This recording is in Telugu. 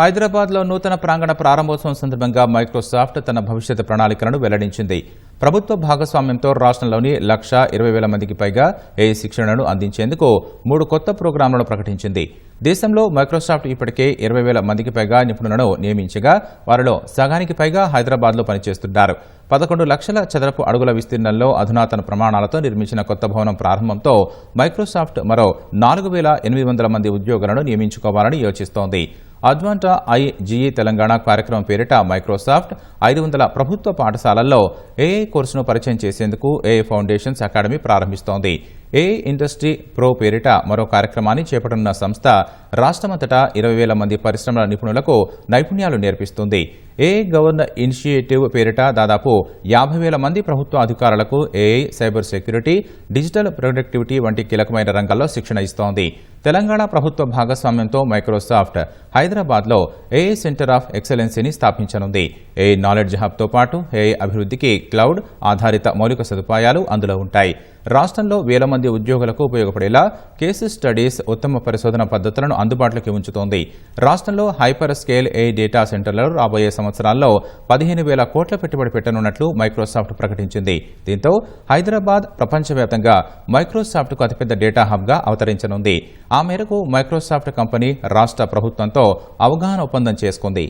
హైదరాబాద్లో నూతన ప్రాంగణ ప్రారంభోత్సవం సందర్భంగా మైక్రోసాఫ్ట్ తన భవిష్యత్ ప్రణాళికలను వెల్లడించింది. ప్రభుత్వ భాగస్వామ్యంతో రాష్ట్రంలోని లక్ష ఇరవై వేల మందికి పైగా ఏ శిక్షణను అందించేందుకు మూడు కొత్త ప్రోగ్రాంలను ప్రకటించింది. దేశంలో మైక్రోసాఫ్ట్ ఇప్పటికే ఇరవై వేల మందికి పైగా నిపుణులను నియమించగా వారిలో సగానికి పైగా హైదరాబాద్లో పనిచేస్తున్నారు. పదకొండు లక్షల చదరపు అడుగుల విస్తీర్ణంలో అధునాతన ప్రమాణాలతో నిర్మించిన కొత్త భవనం ప్రారంభంతో మైక్రోసాఫ్ట్ మరో నాలుగు వేల ఎనిమిది వందల మంది ఉద్యోగులను నియమించుకోవాలని యోచిస్తోంది. Advanta I G E Telangana కార్యక్రమం పేరిట మైక్రోసాఫ్ట్ ఐదు వందల ప్రభుత్వ పాఠశాలల్లో ఏఐ కోర్సును పరిచయం చేసేందుకు ఏఐ ఫౌండేషన్స్ అకాడమీ ప్రారంభిస్తోంది. ఏఐ ఇండస్ట్రీ ప్రో పేరిట మరో కార్యక్రమాన్ని చేపట్టనున్న సంస్థ రాష్ట్రమంతటా ఇరవై వేల మంది పరిశ్రమల నిపుణులకు నైపుణ్యాలు నేర్పిస్తుంది. ఏఐ గవర్నర్ ఇనిషియేటివ్ పేరిట దాదాపు యాభై వేల మంది ప్రభుత్వ అధికారులకు AI cyber security digital productivity వంటి కీలకమైన రంగాల్లో శిక్షణ ఇస్తోంది. తెలంగాణ ప్రభుత్వ భాగస్వామ్యంతో మైక్రోసాఫ్ట్ హైదరాబాద్లో ఏఐ సెంటర్ ఆఫ్ ఎక్సలెన్సీని స్థాపించనుంది? ఏఐ నాలెడ్జ్ హబ్తో పాటు ఏఐ అభివృద్ధికి క్లౌడ్ ఆధారిత మౌలిక సదుపాయాలు అందులో ఉంటాయి? రాష్ట్రంలో వేల మంది ఉద్యోగులకు ఉపయోగపడేలా కేసు స్టడీస్ ఉత్తమ పరిశోధన పద్ధతులను అందుబాటులోకి ఉంచుతోంది. రాష్ట్రంలో హైపర్ స్కేల్ ఏ డేటా సెంటర్లలో రాబోయే సంవత్సరాల్లో పదిహేను వేల కోట్ల పెట్టుబడి పెట్టనున్నట్లు మైక్రోసాఫ్ట్ ప్రకటించింది. దీంతో హైదరాబాద్ ప్రపంచవ్యాప్తంగా మైక్రోసాఫ్ట్కు అతిపెద్ద డేటా హబ్గా అవతరించనుంది. ఆ మేరకు మైక్రోసాఫ్ట్ కంపెనీ రాష్ట్ర ప్రభుత్వంతో అవగాహన ఒప్పందం చేసుకుంది.